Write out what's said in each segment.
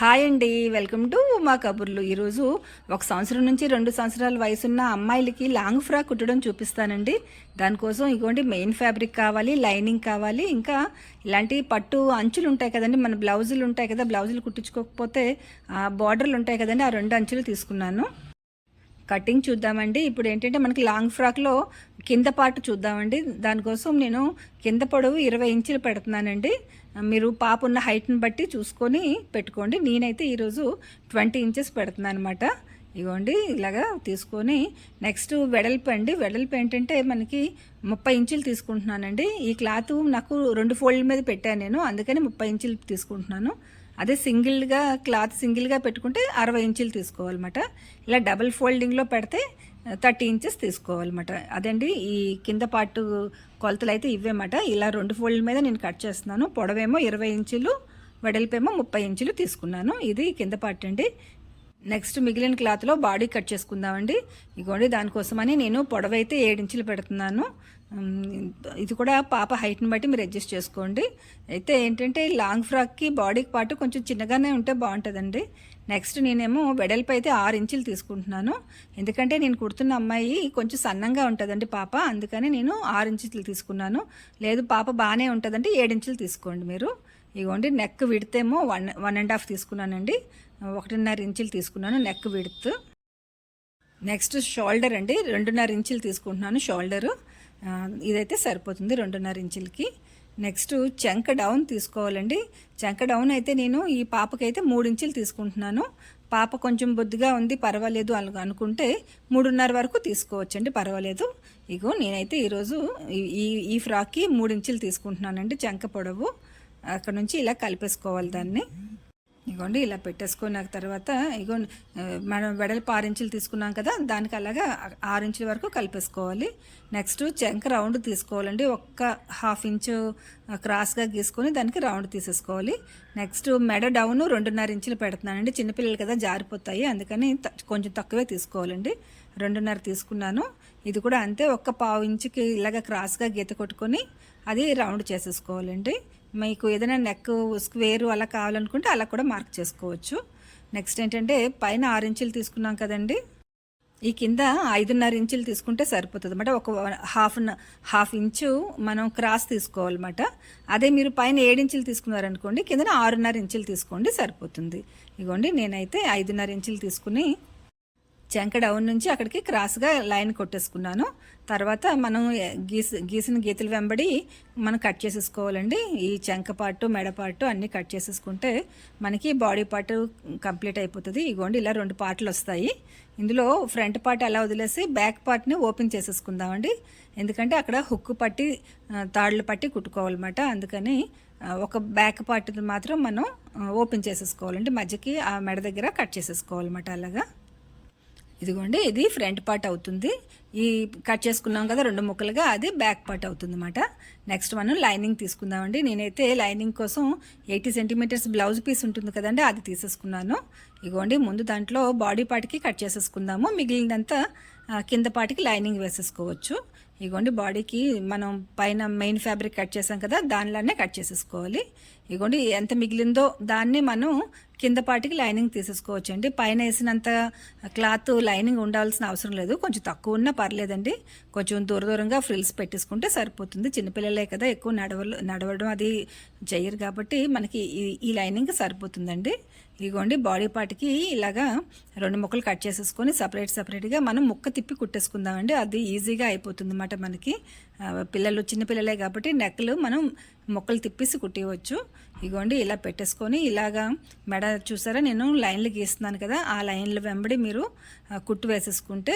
Hi అండి welcome to మా కబుర్లు. ఈరోజు ఒక సంవత్సరం నుంచి రెండు సంవత్సరాల వయసున్న అమ్మాయిలకి లాంగ్ ఫ్రాక్ కుట్టడం చూపిస్తానండి. దానికోసం ఇగోండి మెయిన్ ఫ్యాబ్రిక్ కావాలి లైనింగ్ కావాలి ఇంకా ఇలాంటి పట్టు అంచులు ఉంటాయి కదండి మన బ్లౌజులు ఉంటాయి కదా బ్లౌజులు కుట్టించుకోకపోతే బార్డర్లు ఉంటాయి కదండి ఆ రెండు అంచులు తీసుకున్నాను. కటింగ్ చూద్దామండి. ఇప్పుడు ఏంటంటే మనకి లాంగ్ ఫ్రాక్లో కింద పార్ట్ చూద్దామండి. దానికోసం నేను కింద పొడవు ఇరవై ఇంచులు పెడుతున్నానండి. మీరు పాప ఉన్న హైట్ని బట్టి చూసుకొని పెట్టుకోండి. నేనైతే ఈరోజు ట్వంటీ ఇంచెస్ పెడుతున్నాను అనమాట ఇగోండి ఇలాగా తీసుకొని నెక్స్ట్ వెడల్పు అండి. వెడల్పు ఏంటంటే మనకి ముప్పై ఇంచులు తీసుకుంటున్నానండి. ఈ క్లాత్ నాకు రెండు ఫోల్డ్ మీద పెట్టాను నేను. అందుకని ముప్పై ఇంచులు తీసుకుంటున్నాను. అదే సింగిల్గా క్లాత్ సింగిల్గా పెట్టుకుంటే అరవై ఇంచులు తీసుకోవాలన్నమాట. ఇలా డబుల్ ఫోల్డింగ్లో పెడితే థర్టీ ఇంచెస్ తీసుకోవాలన్నమాట. అదండి ఈ కింద పార్ట్ కొలతలు అయితే ఇవేమాట ఇలా రెండు ఫోల్డ్ మీద నేను కట్ చేస్తున్నాను. పొడవేమో ఇరవై ఇంచులు వెడల్పేమో ముప్పై ఇంచులు తీసుకున్నాను. ఇది కింద పార్ట్ అండి నెక్స్ట్ మిగిలిన క్లాత్లో బాడీ కట్ చేసుకుందామండి. ఇగోండి దానికోసమని నేను పొడవైతే ఏడించులు పెడుతున్నాను. ఇది కూడా పాప హైట్ని బట్టి మీరు అడ్జస్ట్ చేసుకోండి. అయితే ఏంటంటే లాంగ్ ఫ్రాక్కి బాడీకి పాటు కొంచెం చిన్నగానే ఉంటే బాగుంటుందండి. నెక్స్ట్ నేనేమో వెడల్పు అయితే ఆరు ఇంచులు తీసుకుంటున్నాను. ఎందుకంటే నేను కుడుతున్న అమ్మాయి కొంచెం సన్నంగా ఉంటుందండి పాప. అందుకని నేను ఆరు ఇంచులు తీసుకున్నాను. లేదు పాప బాగానే ఉంటుందంటే ఏడించులు తీసుకోండి మీరు. ఇగోండి నెక్ విడితేమో వన్ వన్ అండ్ హాఫ్ తీసుకున్నానండి. ఒకటిన్నర ఇంచులు తీసుకున్నాను నెక్ విడుత్. నెక్స్ట్ షోల్డర్ అండి రెండున్నర ఇంచులు తీసుకుంటున్నాను షోల్డరు ఇదైతే సరిపోతుంది రెండున్నర ఇంచులకి. నెక్స్ట్ చెంక డౌన్ తీసుకోవాలండి. చెంక డౌన్ అయితే నేను ఈ పాపకైతే మూడు ఇంచులు తీసుకుంటున్నాను. పాప కొంచెం బొద్దుగా ఉంది పర్వాలేదు అని అనుకుంటే మూడున్నర వరకు తీసుకోవచ్చండి పర్వాలేదు. ఇగో నేనైతే ఈరోజు ఈ ఈ ఫ్రాక్కి మూడు ఇంచులు తీసుకుంటున్నానండి చెంక పొడవు. అక్కడ నుంచి ఇలా కలిపేసుకోవాలి దాన్ని. ఇగోండి ఇలా పెట్టేసుకున్న తర్వాత ఇగో మనం వెడల్పు ఆరు ఇంచులు తీసుకున్నాం కదా దానికి అలాగా ఆరు ఇంచుల వరకు కలిపేసుకోవాలి. నెక్స్ట్ చెంక రౌండ్ తీసుకోవాలండి. ఒక్క హాఫ్ ఇంచు క్రాస్గా గీసుకొని దానికి రౌండ్ తీసేసుకోవాలి. నెక్స్ట్ మెడ డౌన్ రెండున్నర ఇంచులు పెడుతున్నానండి. చిన్నపిల్లలు కదా జారిపోతాయి. అందుకని కొంచెం తక్కువే తీసుకోవాలండి. రెండున్నర తీసుకున్నాను. ఇది కూడా అంతే. ఒక్క పావు ఇంచుకి ఇలాగ క్రాస్గా గీత కొట్టుకొని అది రౌండ్ చేసేసుకోవాలండి. మీకు ఏదైనా నెక్ స్క్వేర్ అలా కావాలనుకుంటే అలా కూడా మార్క్ చేసుకోవచ్చు. నెక్స్ట్ ఏంటంటే పైన ఆరు ఇంచులు తీసుకున్నాం కదండి. ఈ కింద ఐదున్నర ఇంచులు తీసుకుంటే సరిపోతుంది అనమాట ఒక హాఫ్ హాఫ్ ఇంచు మనం క్రాస్ తీసుకోవాలన్నమాట. అదే మీరు పైన ఏడించులు తీసుకున్నారనుకోండి కింద ఆరున్నర ఇంచులు తీసుకోండి సరిపోతుంది. ఇగోండి నేనైతే ఐదున్నర ఇంచులు తీసుకుని చెంక డౌన్ నుంచి అక్కడికి క్రాస్గా లైన్ కొట్టేసుకున్నాను. తర్వాత మనం గీసి గీసిన గీతలు వెంబడి మనం కట్ చేసేసుకోవాలండి. ఈ చెంక పార్టు మెడ పార్టు అన్నీ కట్ చేసేసుకుంటే మనకి బాడీ పార్ట్ కంప్లీట్ అయిపోతుంది. ఇగోండి ఇలా రెండు పార్ట్లు వస్తాయి ఇందులో ఫ్రంట్ పార్ట్ అలా వదిలేసి బ్యాక్ పార్ట్ని ఓపెన్ చేసేసుకుందామండి. ఎందుకంటే అక్కడ హుక్ పట్టి తాళ్ళు పట్టి కుట్టుకోవాలన్నమాట. అందుకని ఒక బ్యాక్ పార్ట్ మాత్రం మనం ఓపెన్ చేసేసుకోవాలండి. మధ్యకి ఆ మెడ దగ్గర కట్ చేసేసుకోవాలన్నమాట అలాగా. ఇదిగోండి ఇది ఫ్రంట్ పార్ట్ అవుతుంది. ఈ కట్ చేసుకున్నాం కదా రెండు ముక్కలుగా అది బ్యాక్ పార్ట్ అవుతుంది అనమాట నెక్స్ట్ మనం లైనింగ్ తీసుకుందామండి. నేనైతే లైనింగ్ కోసం ఎయిటీ సెంటీమీటర్స్ బ్లౌజ్ పీస్ ఉంటుంది కదండి అది తీసేసుకున్నాను. ఇగోండి ముందు దాంట్లో బాడీ పార్ట్కి కట్ చేసేసుకుందాము. మిగిలినంతా కింద పాటికి లైనింగ్ వేసేసుకోవచ్చు. ఇగోండి బాడీకి మనం పైన మెయిన్ ఫ్యాబ్రిక్ కట్ చేసాం కదా దానిలోనే కట్ చేసేసుకోవాలి. ఇగోండి ఎంత మిగిలిందో దాన్ని మనం కింద పాటికి లైనింగ్ తీసేసుకోవచ్చండి. పైన వేసినంత క్లాత్ లైనింగ్ ఉండాల్సిన అవసరం లేదు. కొంచెం తక్కువ ఉన్నా పర్లేదండి. కొంచెం దూర దూరంగా ఫ్రిల్స్ పెట్టేసుకుంటే సరిపోతుంది. చిన్నపిల్లలే కదా ఎక్కువ నడవలు నడవడం అది చేయరు కాబట్టి మనకి ఈ లైనింగ్ సరిపోతుందండి. ఇదిగోండి బాడీ పార్ట్కి ఇలాగా రెండు ముక్కలు కట్ చేసేసుకొని సపరేట్ సపరేట్గా మనం ముక్క తిప్పి కుట్టేసుకుందామండి. అది ఈజీగా అయిపోతుంది అన్నమాట మనకి. పిల్లలు చిన్నపిల్లలే కాబట్టి నెక్కలు మనం మొక్కలు తిప్పేసి కుట్టివచ్చు ఇగోండి ఇలా పెట్టేసుకొని ఇలాగా మెడ చూసారా? నేను లైన్లు గీస్తున్నాను కదా ఆ లైన్లు వెంబడి మీరు కుట్టు వేసేసుకుంటే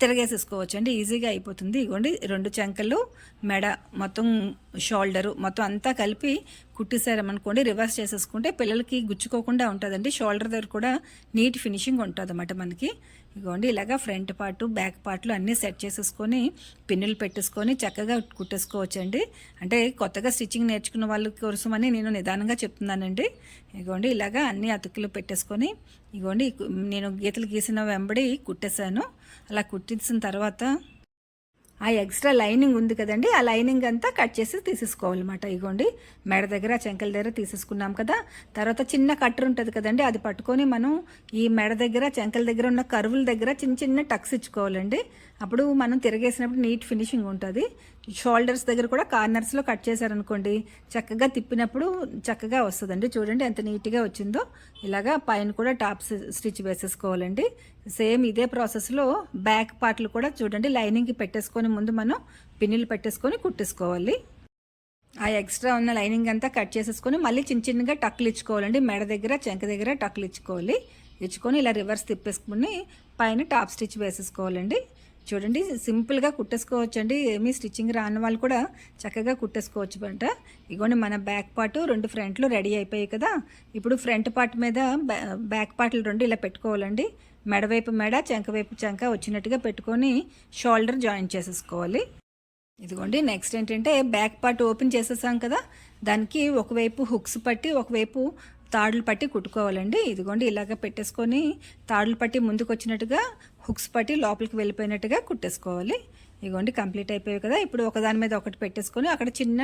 తిరగేసేసుకోవచ్చు అండి ఈజీగా అయిపోతుంది. ఇగోండి రెండు చెంకలు మెడ మొత్తం షోల్డరు మొత్తం అంతా కలిపి కుట్టిసారమనుకోండి రివర్స్ చేసేసుకుంటే పిల్లలకి గుచ్చుకోకుండా ఉంటుందండి. షోల్డర్ దగ్గర కూడా నీట్ ఫినిషింగ్ ఉంటుంది అన్నమాట మనకి. ఇగోండి ఇలాగా ఫ్రంట్ పార్ట్ బ్యాక్ పార్ట్లు అన్నీ సెట్ చేసేసుకొని పిన్నులు పెట్టేసుకొని చక్కగా కుట్టేసుకోవచ్చండి. అంటే కొత్తగా స్టిచ్చింగ్ నేర్చుకున్న వాళ్ళ కోసమని నేను నిదానంగా చెప్తున్నానండి. ఇగోండి ఇలాగా అన్ని అతుకులు పెట్టేసుకొని ఇగోండి నేను గీతలు గీసిన వెంబడి కుట్టేశాను. అలా కుట్టించిన తర్వాత ఆ ఎక్స్ట్రా లైనింగ్ ఉంది కదండి ఆ లైనింగ్ అంతా కట్ చేసి తీసేసుకోవాలన్నమాట. ఇగోండి మెడ దగ్గర చెంకల దగ్గర తీసేసుకున్నాం కదా. తర్వాత చిన్న కట్టర్ ఉంటుంది కదండి అది పట్టుకొని మనం ఈ మెడ దగ్గర చెంకల దగ్గర ఉన్న కరువుల దగ్గర చిన్న చిన్న టక్స్ ఇచ్చుకోవాలండి. అప్పుడు మనం తిరగేసినప్పుడు నీట్ ఫినిషింగ్ ఉంటుంది. షోల్డర్స్ దగ్గర కూడా కార్నర్స్లో కట్ చేశారనుకోండి చక్కగా తిప్పినప్పుడు చక్కగా వస్తుందండి. చూడండి ఎంత నీట్గా వచ్చిందో. ఇలాగా పైన కూడా టాప్ స్టిచ్ వేసేసుకోవాలండి. సేమ్ ఇదే ప్రాసెస్లో బ్యాక్ పార్ట్లు కూడా చూడండి లైనింగ్కి పెట్టేసుకొని ముందు మనం పిన్నులు పెట్టేసుకొని కుట్టేసుకోవాలి. ఆ ఎక్స్ట్రా ఉన్న లైనింగ్ అంతా కట్ చేసేసుకొని మళ్ళీ చిన్న చిన్నగా టక్లు ఇచ్చుకోవాలండి. మెడ దగ్గర చెంక దగ్గర టక్లు ఇచ్చుకోవాలి. ఇచ్చుకొని ఇలా రివర్స్ తిప్పేసుకుని పైన టాప్ స్టిచ్ వేసేసుకోవాలండి. చూడండి సింపుల్గా కుట్టేసుకోవచ్చు అండి ఏమీ స్టిచ్చింగ్ రాని వాళ్ళు కూడా చక్కగా కుట్టేసుకోవచ్చు అంట ఇగోండి మన బ్యాక్ పార్ట్ రెండు ఫ్రంట్లు రెడీ అయిపోయాయి కదా. ఇప్పుడు ఫ్రంట్ పార్ట్ మీద బ్యాక్ పార్ట్లు రెండు ఇలా పెట్టుకోవాలండి. మెడవైపు మెడ చెంక వైపు చెంక వచ్చినట్టుగా పెట్టుకొని షోల్డర్ జాయిన్ చేసేసుకోవాలి. ఇదిగోండి నెక్స్ట్ ఏంటంటే బ్యాక్ పార్ట్ ఓపెన్ చేసేసాం కదా. దానికి ఒకవైపు హుక్స్ పట్టి ఒకవైపు తాడులు పట్టి కుట్టుకోవాలండి. ఇదిగోండి ఇలాగ పెట్టేసుకొని తాడులు పట్టి ముందుకు వచ్చినట్టుగా హుక్స్ పట్టి లోపలికి వెళ్ళిపోయినట్టుగా కుట్టేసుకోవాలి. ఇగోండి కంప్లీట్ అయిపోయాయి కదా. ఇప్పుడు ఒకదాని మీద ఒకటి పెట్టేసుకొని అక్కడ చిన్న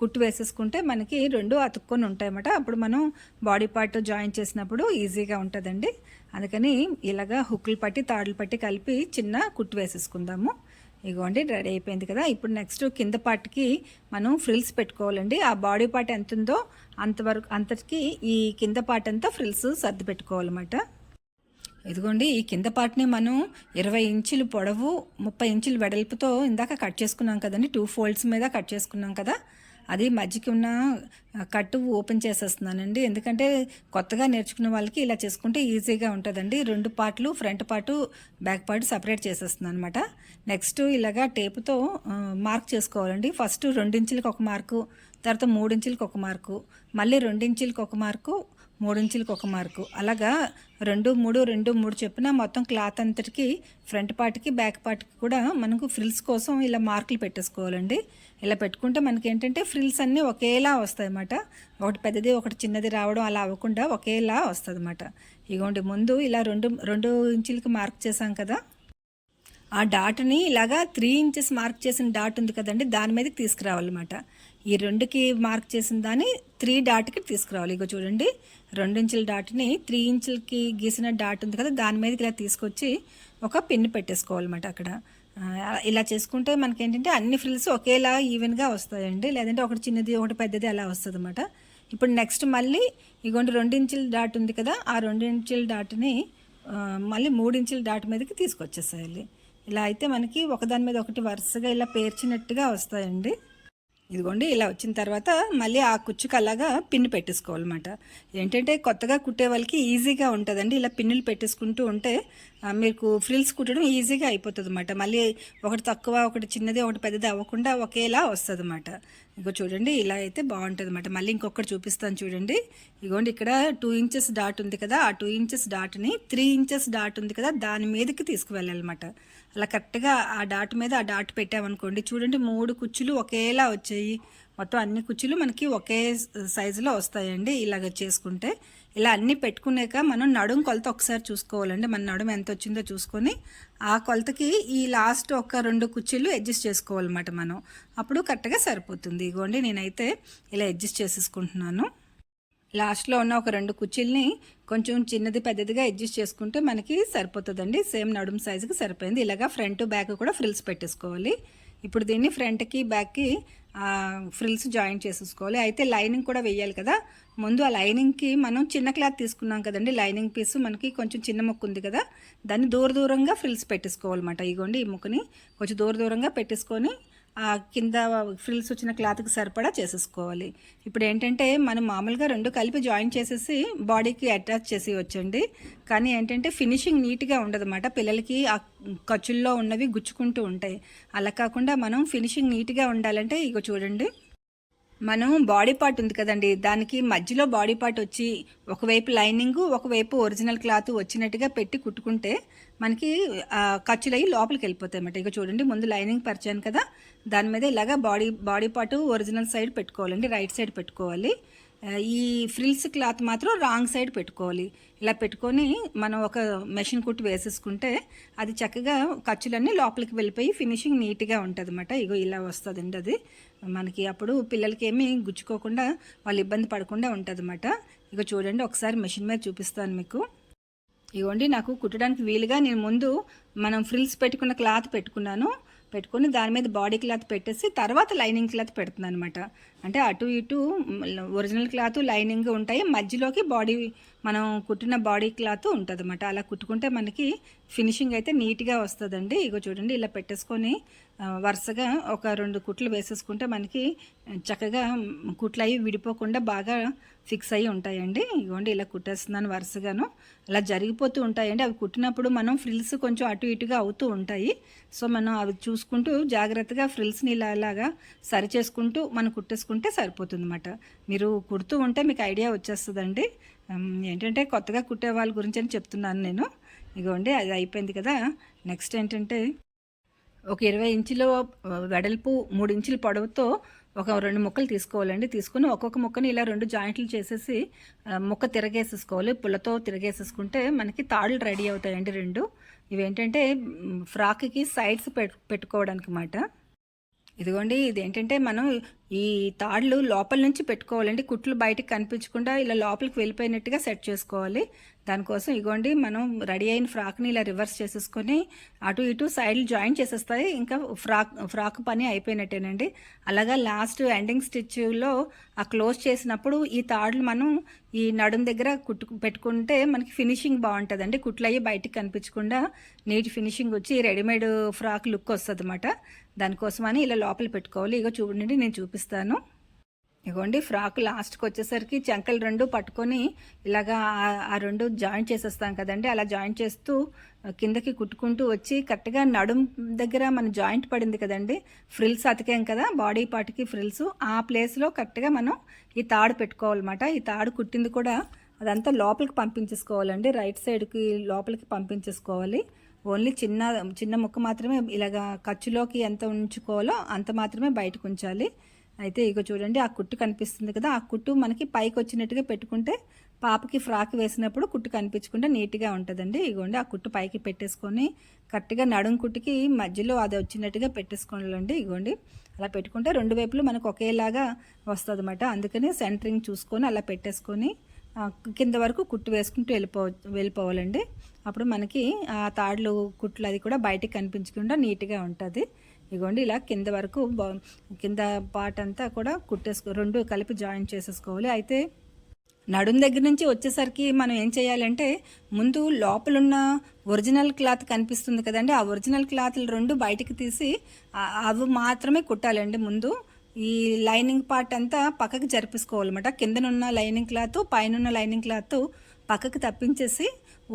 కుట్టు వేసేసుకుంటే మనకి రెండు అతుక్కొని ఉంటాయన్నమాట. అప్పుడు మనం బాడీ పార్ట్ జాయిన్ చేసినప్పుడు ఈజీగా ఉంటుందండి. అందుకని ఇలాగా హుక్లు పట్టి తాడులు పట్టి కలిపి చిన్న కుట్టు వేసేసుకుందాము. ఇగోండి రెడీ అయిపోయింది కదా. ఇప్పుడు నెక్స్ట్ కింద పార్ట్కి మనం ఫ్రిల్స్ పెట్టుకోవాలండి. ఆ బాడీ పార్ట్ ఎంత ఉందో అంతవరకు అంతటికి ఈ కింద పార్ట్ అంతా ఫ్రిల్స్ సర్ది పెట్టుకోవాలన్నమాట. ఇదిగోండి ఈ కింద పార్ట్ని మనం ఇరవై ఇంచులు పొడవు ముప్పై ఇంచులు వెడల్పుతో ఇందాక కట్ చేసుకున్నాం కదండి టూ ఫోల్డ్స్ మీద కట్ చేసుకున్నాం కదా. అది మధ్యకి ఉన్న కట్టు ఓపెన్ చేసేస్తున్నానండి. ఎందుకంటే కొత్తగా నేర్చుకున్న వాళ్ళకి ఇలా చేసుకుంటే ఈజీగా ఉంటుందండి. రెండు పార్ట్లు front part back part separate చేసేస్తున్నాను అనమాట నెక్స్ట్ ఇలాగా టేపుతో మార్క్ చేసుకోవాలండి. ఫస్ట్ రెండించులకి ఒక మార్కు తర్వాత మూడించులకు ఒక మార్కు మళ్ళీ రెండించులకు ఒక మార్కు మూడించులకు ఒక మార్కు. అలాగా రెండు మూడు రెండు మూడు చెప్పిన మొత్తం క్లాత్ అంతటికి ఫ్రంట్ పార్ట్కి బ్యాక్ పార్ట్కి కూడా మనకు ఫ్రిల్స్ కోసం ఇలా మార్కులు పెట్టేసుకోవాలండి. ఇలా పెట్టుకుంటే మనకి ఏంటంటే ఫ్రిల్స్ అన్నీ ఒకేలా వస్తాయి అన్నమాట ఒకటి పెద్దది ఒకటి చిన్నది రావడం అలా అవ్వకుండా ఒకేలా వస్తుంది అన్నమాట ఇగోండి ముందు ఇలా రెండు రెండు ఇంచులకి మార్క్ చేసాం కదా. ఆ డాట్ని ఇలాగా త్రీ ఇంచెస్ మార్క్ చేసిన డాట్ ఉంది కదండి దాని మీదకి తీసుకురావాలన్నమాట. ఈ రెండుకి మార్క్ చేసిన దాన్ని త్రీ డాట్కి తీసుకురావాలి. ఇగో చూడండి రెండు ఇంచుల డాట్ని త్రీ ఇంచులకి గీసిన డాట్ ఉంది కదా దాని మీదకి ఇలా తీసుకొచ్చి ఒక పిన్ పెట్టేసుకోవాలన్నమాట అక్కడ. ఇలా చేసుకుంటే మనకి ఏంటంటే అన్ని ఫ్రిల్స్ ఒకేలా ఈవెన్గా వస్తాయండి. లేదంటే ఒకటి చిన్నది ఒకటి పెద్దది అలా వస్తుంది అనమాట ఇప్పుడు నెక్స్ట్ మళ్ళీ ఇగోండి రెండు ఇంచుల డాట్ ఉంది కదా ఆ రెండు ఇంచుల డాట్ని మళ్ళీ మూడు ఇంచుల డాట్ మీదకి తీసుకొచ్చేసేయాలి. ఇలా అయితే మనకి ఒకదాని మీద ఒకటి వరుసగా ఇలా పేర్చినట్టుగా వస్తాయండి. ఇదిగోండి ఇలా వచ్చిన తర్వాత మళ్ళీ ఆ కుచ్చుకు అలాగా పిన్ను పెట్టేసుకోవాలన్నమాట. ఏంటంటే కొత్తగా కుట్టే వాళ్ళకి ఈజీగా ఉంటుందండి. ఇలా పిన్నులు పెట్టేసుకుంటూ ఉంటే మీకు ఫ్రిల్స్ కుట్టడం ఈజీగా అయిపోతుంది అనమాట మళ్ళీ ఒకటి తక్కువ ఒకటి చిన్నది ఒకటి పెద్దది అవ్వకుండా ఒకేలా వస్తుంది అనమాట ఇంకో చూడండి ఇలా అయితే బాగుంటుంది అనమాట మళ్ళీ ఇంకొకటి చూపిస్తాను చూడండి. ఇగోండి ఇక్కడ టూ ఇంచెస్ డాట్ ఉంది కదా ఆ టూ ఇంచెస్ డాట్ని త్రీ ఇంచెస్ డాట్ ఉంది కదా దాని మీదకి తీసుకువెళ్ళాలన్నమాట. అలా కరెక్ట్గా ఆ డాట్ మీద ఆ డాట్ పెట్టామనుకోండి చూడండి మూడు కుచ్చులు ఒకేలా వచ్చాయి. మొత్తం అన్ని కుచ్చులు మనకి ఒకే సైజులో వస్తాయండి ఇలాగ చేసుకుంటే. ఇలా అన్నీ పెట్టుకున్నాక మనం నడుం కొలత ఒకసారి చూసుకోవాలండి. మన నడుం ఎంత వచ్చిందో చూసుకొని ఆ కొలతకి ఈ లాస్ట్ ఒక రెండు కుర్చీలు అడ్జస్ట్ చేసుకోవాలన్నమాట మనం. అప్పుడు కరెక్ట్గా సరిపోతుంది. ఇగోండి నేనైతే ఇలా అడ్జస్ట్ చేసేసుకుంటున్నాను. లాస్ట్లో ఉన్న ఒక రెండు కుర్చీల్ని కొంచెం చిన్నది పెద్దదిగా అడ్జస్ట్ చేసుకుంటే మనకి సరిపోతుందండి. సేమ్ నడుం సైజుకి సరిపోయింది. ఇలాగా ఫ్రంట్ బ్యాక్ కూడా ఫ్రిల్స్ పెట్టేసుకోవాలి. ఇప్పుడు దీన్ని ఫ్రంట్కి బ్యాక్కి ఫ్రిల్స్ జాయిన్ చేసేసుకోవాలి. అయితే లైనింగ్ కూడా వేయాలి కదా. ముందు ఆ లైనింగ్కి మనం చిన్న క్లాత్ తీసుకున్నాం కదండి. లైనింగ్ పీస్ మనకి కొంచెం చిన్న ముక్కు ఉంది కదా. దాన్ని దూర దూరంగా ఫ్రిల్స్ పెట్టేసుకోవాలన్నమాట. ఇగోండి ఈ ముక్కుని కొంచెం దూర దూరంగా పెట్టేసుకొని కింద ఫ్రిల్స్ వచ్చిన క్లాత్కి సరిపడా చేసేసుకోవాలి. ఇప్పుడు ఏంటంటే మనం మామూలుగా రెండు కలిపి జాయిన్ చేసేసి బాడీకి అటాచ్ చేసి వచ్చండి కానీ ఏంటంటే ఫినిషింగ్ నీట్గా ఉండదన్నమాట. పిల్లలకి ఆ ఖర్చుల్లో ఉన్నవి గుచ్చుకుంటూ ఉంటాయి. అలా కాకుండా మనం ఫినిషింగ్ నీట్గా ఉండాలంటే ఇక చూడండి. మనం బాడీ పార్ట్ ఉంది కదండి దానికి మధ్యలో బాడీ పార్ట్ వచ్చి ఒకవైపు లైనింగ్ ఒకవైపు ఒరిజినల్ క్లాత్ వచ్చినట్టుగా పెట్టి కుట్టుకుంటే మనకి ఖర్చులు అయ్యి లోపలికి వెళ్ళిపోతాయి అన్నమాట. ఇక చూడండి ముందు లైనింగ్ పరిచాను కదా దాని మీద ఇలాగా body body part original side పెట్టుకోవాలండి రైట్ సైడ్ పెట్టుకోవాలి. ఈ ఫ్రిల్స్ క్లాత్ మాత్రం రాంగ్ సైడ్ పెట్టుకోవాలి. ఇలా పెట్టుకొని మనం ఒక మెషిన్ కుట్టి వేసేసుకుంటే అది చక్కగా ఖర్చులన్నీ లోపలికి వెళ్ళిపోయి ఫినిషింగ్ నీట్గా ఉంటుంది అనమాట ఇగో ఇలా వస్తుందండి అది. మనకి అప్పుడు పిల్లలకి ఏమీ గుచ్చుకోకుండా వాళ్ళు ఇబ్బంది పడకుండా ఉంటుంది అనమాట ఇగో చూడండి ఒకసారి మెషిన్ మీద చూపిస్తాను మీకు. ఇవ్వండి నాకు కుట్టడానికి వీలుగా నేను ముందు మనం ఫ్రిల్స్ పెట్టుకున్న క్లాత్ పెట్టుకున్నాను. పెట్టుకొని దాని మీద బాడీ క్లాత్ పెట్టేసి తర్వాత లైనింగ్ క్లాత్ పెడుతున్నాను అనమాట అంటే అటు ఇటు ఒరిజినల్ క్లాత్ లైనింగ్ ఉంటాయి. మధ్యలోకి బాడీ మనం కుట్టిన బాడీ క్లాత్ ఉంటుంది అనమాట అలా కుట్టుకుంటే మనకి ఫినిషింగ్ అయితే నీట్గా వస్తుందండి. ఇగో చూడండి ఇలా పెట్టేసుకొని వరుసగా ఒక రెండు కుట్లు వేసేసుకుంటే మనకి చక్కగా కుట్లు అవి విడిపోకుండా బాగా ఫిక్స్ అయ్యి ఉంటాయండి. ఇగోండి ఇలా కుట్టేస్తున్నాను వరుసగాను. అలా జరిగిపోతూ ఉంటాయండి. అవి కుట్టినప్పుడు మనం ఫ్రిల్స్ కొంచెం అటు ఇటుగా అవుతూ ఉంటాయి. సో మనం అవి చూసుకుంటూ జాగ్రత్తగా ఫ్రిల్స్ని ఇలా ఇలాగా సరి చేసుకుంటూ మనం కుట్టేసుకుంటే సరిపోతుంది అనమాట మీరు కుడుతూ ఉంటే మీకు ఐడియా వచ్చేస్తుందండి. ఏంటంటే కొత్తగా కుట్టే వాళ్ళ గురించి అని చెప్తున్నాను నేను. ఇగోండి అది అయిపోయింది కదా. నెక్స్ట్ ఏంటంటే ఒక ఇరవై ఇంచుల వెడల్పు మూడు ఇంచుల పొడవుతో ఒక రెండు ముక్కలు తీసుకోవాలండి. తీసుకుని ఒక్కొక్క ముక్కని ఇలా రెండు జాయింట్లు చేసేసి ముక్క తిరగేసేసుకోవాలి. పుల్లతో తిరగేసేసుకుంటే మనకి తాళ్ళు రెడీ అవుతాయండి రెండు. ఇవేంటంటే ఫ్రాక్కి సైడ్స్ పెట్టు పెట్టుకోవడానికి మాట ఇదిగోండి ఇదేంటంటే మనం ఈ తాళ్ళు లోపల నుంచి పెట్టుకోవాలండి. కుట్లు బయటకు కనిపించకుండా ఇలా లోపలికి వెళ్ళిపోయినట్టుగా సెట్ చేసుకోవాలి. దానికోసం ఇగోండి మనం రెడీ అయిన ఫ్రాక్ని ఇలా రివర్స్ చేసేసుకొని అటు ఇటు సైడ్లు జాయిన్ చేసేస్తాయి. ఇంకా ఫ్రాక్ ఫ్రాక్ పని అయిపోయినట్టేనండి. అలాగా లాస్ట్ ఎండింగ్ స్టిచ్లో ఆ క్లోజ్ చేసినప్పుడు ఈ తాడులు మనం ఈ నడుం దగ్గర కుట్టు పెట్టుకుంటే మనకి ఫినిషింగ్ బాగుంటుందండి. కుట్లు అయ్యి బయటకు కనిపించకుండా నీట్ ఫినిషింగ్ వచ్చి రెడీమేడ్ ఫ్రాక్ లుక్ వస్తుంది అన్నమాట దానికోసమని ఇలా లోపల పెట్టుకోవాలి. ఇక చూడండి నేను చూపిస్తాను ఇగోండి ఫ్రాక్ లాస్ట్కి వచ్చేసరికి చంకలు రెండు పట్టుకొని ఇలాగా ఆ- ఆ రెండు జాయింట్ చేసేస్తాం కదండి. అలా జాయింట్ చేస్తూ కిందకి కుట్టుకుంటూ వచ్చి కరెక్ట్గా నడుం దగ్గర మన జాయింట్ పడింది కదండి. ఫ్రిల్స్ అతికాం కదా బాడీ పార్ట్కి ఫ్రిల్స్. ఆ ప్లేస్లో కరెక్ట్గా మనం ఈ తాడు పెట్టుకోవాలన్నమాట. ఈ తాడు కుట్టింది కూడా అదంతా లోపలికి పంపించేసుకోవాలండి. రైట్ సైడ్కి లోపలికి పంపించేసుకోవాలి. ఓన్లీ చిన్న చిన్న ముక్క మాత్రమే ఇలాగా ఖర్చులోకి ఎంత ఉంచుకోవాలో అంత మాత్రమే బయటకు ఉంచాలి. అయితే ఇక చూడండి ఆ కుట్టు కనిపిస్తుంది కదా ఆ కుట్టు మనకి పైకి వచ్చినట్టుగా పెట్టుకుంటే పాపకి ఫ్రాక్ వేసినప్పుడు కుట్టు కనిపించకుండా నీట్గా ఉంటుందండి. ఇగోండి ఆ కుట్టు పైకి పెట్టేసుకొని కరెక్ట్గా నడుం కుట్టుకి మధ్యలో అది వచ్చినట్టుగా పెట్టేసుకోవాలండి. ఇగోండి అలా పెట్టుకుంటే రెండు వైపులు మనకు ఒకేలాగా వస్తుంది అనమాట అందుకని సెంటరింగ్ చూసుకొని అలా పెట్టేసుకొని కింద వరకు కుట్టు వేసుకుంటూ వెళ్ళిపో వెళ్ళిపోవాలండి. అప్పుడు మనకి ఆ తాడులు కుట్లు అది కూడా బయటికి కనిపించకుండా నీట్గా ఉంటుంది. ఇగోండి ఇలా కింద వరకు కింద పార్ట్ అంతా కూడా కుట్టేసుకో రెండు కలిపి జాయిన్ చేసేసుకోవాలి. అయితే నడుం దగ్గర నుంచి వచ్చేసరికి మనం ఏం చేయాలంటే ముందు లోపలున్న ఒరిజినల్ క్లాత్ కనిపిస్తుంది కదండి ఆ ఒరిజినల్ క్లాత్లు రెండు బయటికి తీసి అవి మాత్రమే కుట్టాలండి ముందు. ఈ లైనింగ్ పార్ట్ అంతా పక్కకి జరిపేసుకోవాలన్నమాట. కిందనున్న లైనింగ్ క్లాత్ పైన లైనింగ్ క్లాత్ పక్కకి తప్పించేసి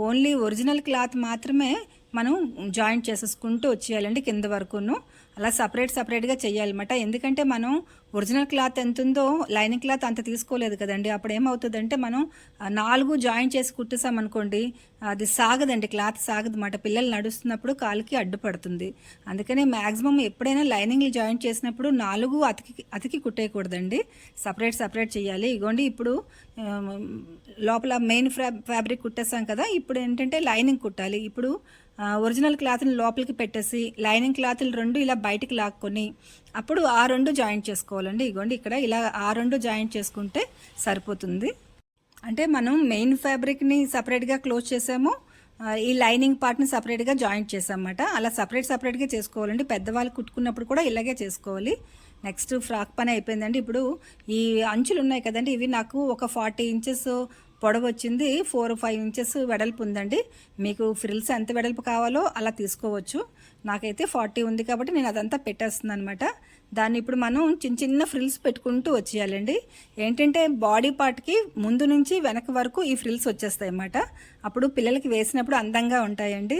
ఓన్లీ ఒరిజినల్ క్లాత్ మాత్రమే మనం జాయింట్ చేసేసుకుంటూ వచ్చేయాలండి కింద వరకును. అలా సపరేట్ సపరేట్గా చేయాలన్నమాట. ఎందుకంటే మనం ఒరిజినల్ క్లాత్ ఎంత ఉందో లైనింగ్ క్లాత్ అంత తీసుకోలేదు కదండి. అప్పుడు ఏమవుతుందంటే మనం నాలుగు జాయింట్ చేసి కుట్టేసామనుకోండి అది సాగదండి. క్లాత్ సాగదన్నమాట. పిల్లలు నడుస్తున్నప్పుడు కాలుకి అడ్డుపడుతుంది. అందుకనే మ్యాక్సిమం ఎప్పుడైనా లైనింగ్లు జాయింట్ చేసినప్పుడు నాలుగు అతికి అతికి కుట్టేయకూడదండి. సపరేట్ సపరేట్ చేయాలి. ఇగోండి ఇప్పుడు లోపల మెయిన్ ఫ్రా ఫ్యాబ్రిక్ కుట్టేసాం కదా ఇప్పుడు ఏంటంటే లైనింగ్ కుట్టాలి. ఇప్పుడు ఒరిజినల్ క్లాత్ని లోపలికి పెట్టేసి లైనింగ్ క్లాత్లు రెండు ఇలా బయటికి లాక్కొని అప్పుడు ఆ రెండు జాయింట్ చేసుకోవాలండి. ఇగోండి ఇక్కడ ఇలా ఆ రెండు జాయింట్ చేసుకుంటే సరిపోతుంది. అంటే మనం మెయిన్ ఫ్యాబ్రిక్ని సపరేట్గా క్లోజ్ చేసాము ఈ లైనింగ్ పార్ట్ని సపరేట్గా జాయింట్ చేసామన్నమాట. అలా సపరేట్ సపరేట్గా చేసుకోవాలండి. పెద్దవాళ్ళు కుట్టుకున్నప్పుడు కూడా ఇలాగే చేసుకోవాలి. నెక్స్ట్ ఫ్రాక్ పని అయిపోయిందండి. ఇప్పుడు ఈ అంచులు ఉన్నాయి కదండి ఇవి నాకు ఒక ఫార్టీ ఇంచెస్ పొడవు వచ్చింది ఫోర్ ఫైవ్ ఇంచెస్ వెడల్పు ఉందండి. మీకు ఫ్రిల్స్ ఎంత వెడల్పు కావాలో అలా తీసుకోవచ్చు. నాకైతే ఫార్టీ ఉంది కాబట్టి నేను అదంతా పెట్టేస్తుంది అనమాట దాన్ని ఇప్పుడు మనం చిన్న చిన్న ఫ్రిల్స్ పెట్టుకుంటూ వచ్చేయాలండి. ఏంటంటే బాడీ పార్ట్కి ముందు నుంచి వెనక వరకు ఈ ఫ్రిల్స్ వచ్చేస్తాయి అన్నమాట అప్పుడు పిల్లలకి వేసినప్పుడు అందంగా ఉంటాయండి.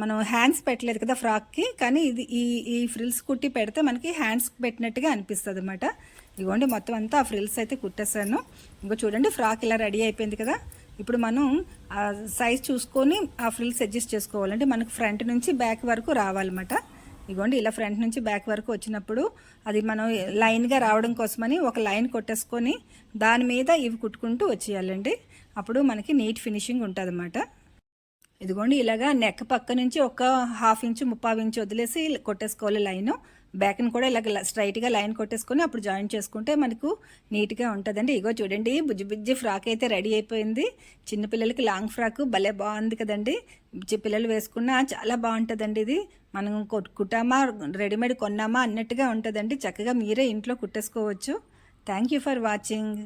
మనం హ్యాండ్స్ పెట్టలేదు కదా ఫ్రాక్కి కానీ ఇది ఈ ఈ ఫ్రిల్స్ కుట్టి పెడితే మనకి హ్యాండ్స్ పెట్టినట్టుగా అనిపిస్తుంది అనమాట ఇదిగోండి మొత్తం అంతా ఆ ఫ్రిల్స్ అయితే కుట్టేశాను. ఇంకో చూడండి ఫ్రాక్ ఇలా రెడీ అయిపోయింది కదా. ఇప్పుడు మనం ఆ సైజ్ చూసుకొని ఆ ఫ్రిల్స్ అడ్జస్ట్ చేసుకోవాలంటే మనకు ఫ్రంట్ నుంచి బ్యాక్ వరకు రావాలన్నమాట. ఇదిగోండి ఇలా ఫ్రంట్ నుంచి బ్యాక్ వరకు వచ్చినప్పుడు అది మనం లైన్గా రావడం కోసమని ఒక లైన్ కొట్టేసుకొని దాని మీద ఇవి కుట్టుకుంటూ వచ్చేయాలండి. అప్పుడు మనకి నీట్ ఫినిషింగ్ ఉంటుంది అన్నమాట ఇదిగోండి ఇలాగా నెక్ పక్క నుంచి ఒక హాఫ్ ఇంచు ముప్పావు ఇంచు వదిలేసి కొట్టేసుకోవాలి లైను. బ్యాక్ని కూడా ఇలాగ స్ట్రైట్గా లైన్ కొట్టేసుకొని అప్పుడు జాయిన్ చేసుకుంటే మనకు నీట్గా ఉంటుందండి. ఇగో చూడండి బుజ్జి బుజ్జి ఫ్రాక్ అయితే రెడీ అయిపోయింది. చిన్నపిల్లలకి లాంగ్ ఫ్రాక్ భలే బాగుంది కదండి. పిల్లలు వేసుకున్నా చాలా బాగుంటుందండి ఇది. మనం కుట్టామా రెడీమేడ్ కొన్నామా అన్నట్టుగా ఉంటుందండి. చక్కగా మీరే ఇంట్లో కుట్టేసుకోవచ్చు. Thank you for watching.